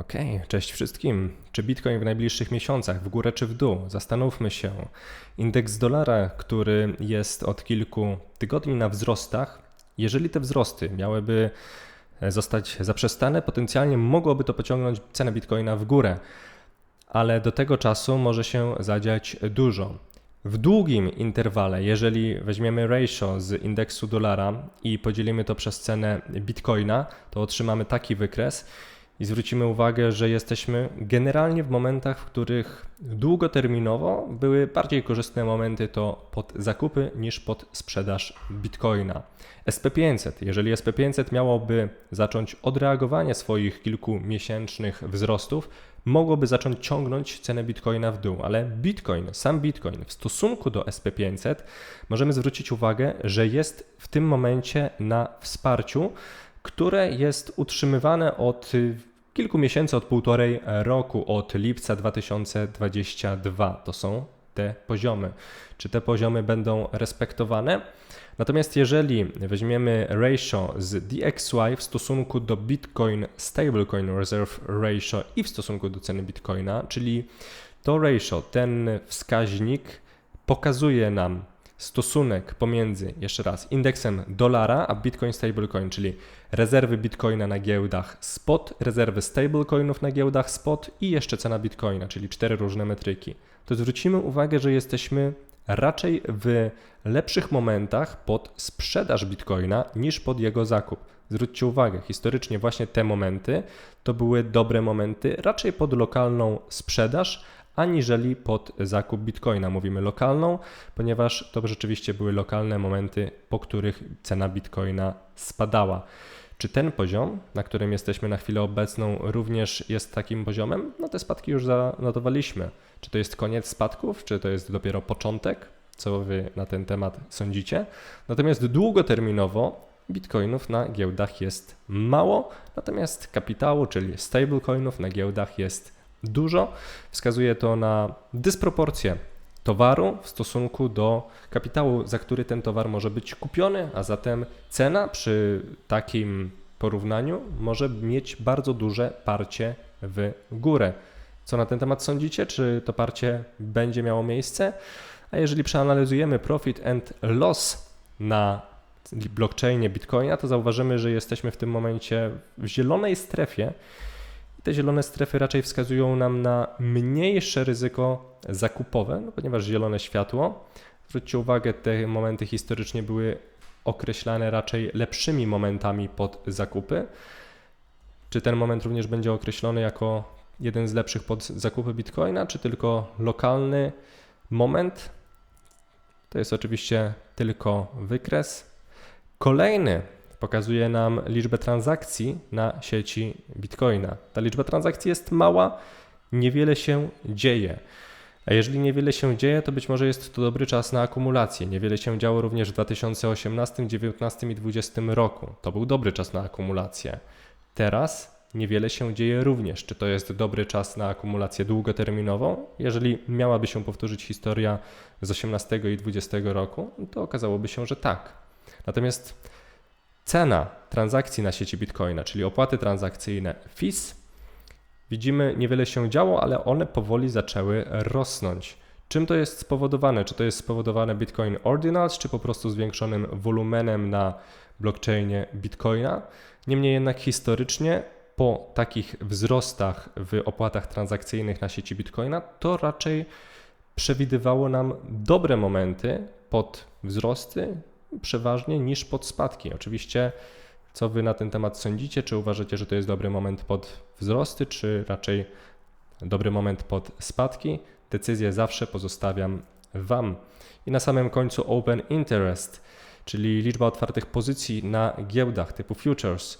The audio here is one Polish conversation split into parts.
Okej, cześć wszystkim. Czy Bitcoin w najbliższych miesiącach w górę czy w dół? Zastanówmy się. Indeks dolara, który jest od kilku tygodni na wzrostach, jeżeli te wzrosty miałyby zostać zaprzestane, potencjalnie mogłoby to pociągnąć cenę Bitcoina w górę, ale do tego czasu może się zadziać dużo. W długim interwale, jeżeli weźmiemy ratio z indeksu dolara i podzielimy to przez cenę Bitcoina, to otrzymamy taki wykres i zwrócimy uwagę, że jesteśmy generalnie w momentach, w których długoterminowo były bardziej korzystne momenty to pod zakupy niż pod sprzedaż bitcoina. SP500, jeżeli SP500 miałoby zacząć odreagowanie swoich kilkumiesięcznych wzrostów, mogłoby zacząć ciągnąć cenę bitcoina w dół, ale bitcoin, sam bitcoin w stosunku do SP500 możemy zwrócić uwagę, że jest w tym momencie na wsparciu które jest utrzymywane od kilku miesięcy, od półtorej roku, od lipca 2022. To są te poziomy. Czy te poziomy będą respektowane? Natomiast jeżeli weźmiemy ratio z DXY w stosunku do Bitcoin Stablecoin Reserve Ratio i w stosunku do ceny Bitcoina, czyli to ratio, ten wskaźnik pokazuje nam stosunek pomiędzy, jeszcze raz, indeksem dolara a Bitcoin Stablecoin, czyli rezerwy Bitcoina na giełdach spot, rezerwy stablecoinów na giełdach spot i jeszcze cena Bitcoina, czyli cztery różne metryki, to zwrócimy uwagę, że jesteśmy raczej w lepszych momentach pod sprzedaż Bitcoina niż pod jego zakup. Zwróćcie uwagę, historycznie właśnie te momenty to były dobre momenty, raczej pod lokalną sprzedaż, aniżeli pod zakup bitcoina. Mówimy lokalną, ponieważ to rzeczywiście były lokalne momenty, po których cena bitcoina spadała. Czy ten poziom, na którym jesteśmy na chwilę obecną, również jest takim poziomem? No te spadki już zanotowaliśmy. Czy to jest koniec spadków, czy to jest dopiero początek? Co wy na ten temat sądzicie? Natomiast długoterminowo bitcoinów na giełdach jest mało, natomiast kapitału, czyli stablecoinów na giełdach jest dużo. Wskazuje to na dysproporcję towaru w stosunku do kapitału, za który ten towar może być kupiony, a zatem cena przy takim porównaniu może mieć bardzo duże parcie w górę. Co na ten temat sądzicie? Czy to parcie będzie miało miejsce? A jeżeli przeanalizujemy profit and loss na blockchainie Bitcoina, to zauważymy, że jesteśmy w tym momencie w zielonej strefie te zielone strefy raczej wskazują nam na mniejsze ryzyko zakupowe, no ponieważ zielone światło, zwróćcie uwagę, te momenty historycznie były określane raczej lepszymi momentami pod zakupy. Czy ten moment również będzie określony jako jeden z lepszych pod zakupy Bitcoina, czy tylko lokalny moment? To jest oczywiście tylko wykres. Kolejny pokazuje nam liczbę transakcji na sieci Bitcoina. Ta liczba transakcji jest mała, niewiele się dzieje. A jeżeli niewiele się dzieje, to być może jest to dobry czas na akumulację. Niewiele się działo również w 2018, 2019 i 2020 roku. To był dobry czas na akumulację. Teraz niewiele się dzieje również. Czy to jest dobry czas na akumulację długoterminową? Jeżeli miałaby się powtórzyć historia z 18 i 20 roku, to okazałoby się, że tak. Natomiast Cena transakcji na sieci Bitcoina, czyli opłaty transakcyjne FIS, widzimy niewiele się działo, ale one powoli zaczęły rosnąć. Czym to jest spowodowane? Czy to jest spowodowane Bitcoin Ordinals, czy po prostu zwiększonym wolumenem na blockchainie Bitcoina? Niemniej jednak historycznie po takich wzrostach w opłatach transakcyjnych na sieci Bitcoina, to raczej przewidywało nam dobre momenty pod wzrosty przeważnie niż pod spadki. Oczywiście, co Wy na ten temat sądzicie? Czy uważacie, że to jest dobry moment pod wzrosty, czy raczej dobry moment pod spadki? Decyzję zawsze pozostawiam Wam. I na samym końcu Open Interest, czyli liczba otwartych pozycji na giełdach typu futures.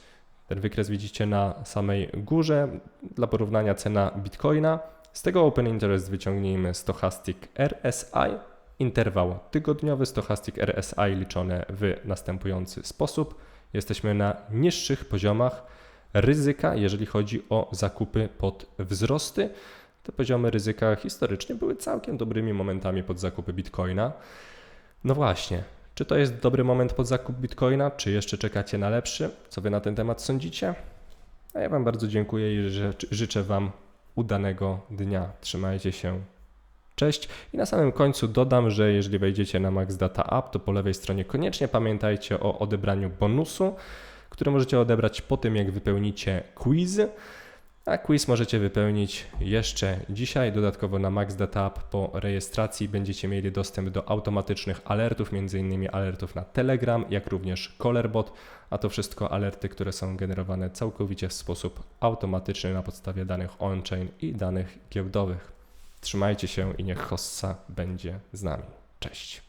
Ten wykres widzicie na samej górze. Dla porównania cena Bitcoina. Z tego Open Interest wyciągnijmy Stochastic RSI interwał tygodniowy Stochastic RSI liczone w następujący sposób. Jesteśmy na niższych poziomach ryzyka, jeżeli chodzi o zakupy pod wzrosty. Te poziomy ryzyka historycznie były całkiem dobrymi momentami pod zakupy bitcoina. No właśnie, czy to jest dobry moment pod zakup bitcoina, czy jeszcze czekacie na lepszy? Co wy na ten temat sądzicie? A ja Wam bardzo dziękuję i ży- życzę Wam udanego dnia. Trzymajcie się. Cześć. I na samym końcu dodam, że jeżeli wejdziecie na Max Data App, to po lewej stronie koniecznie pamiętajcie o odebraniu bonusu, który możecie odebrać po tym, jak wypełnicie quiz. A quiz możecie wypełnić jeszcze dzisiaj. Dodatkowo na Max Data App po rejestracji będziecie mieli dostęp do automatycznych alertów, m.in. alertów na Telegram, jak również Callerbot, a to wszystko alerty, które są generowane całkowicie w sposób automatyczny na podstawie danych on-chain i danych giełdowych. Trzymajcie się i niech Hossa będzie z nami. Cześć.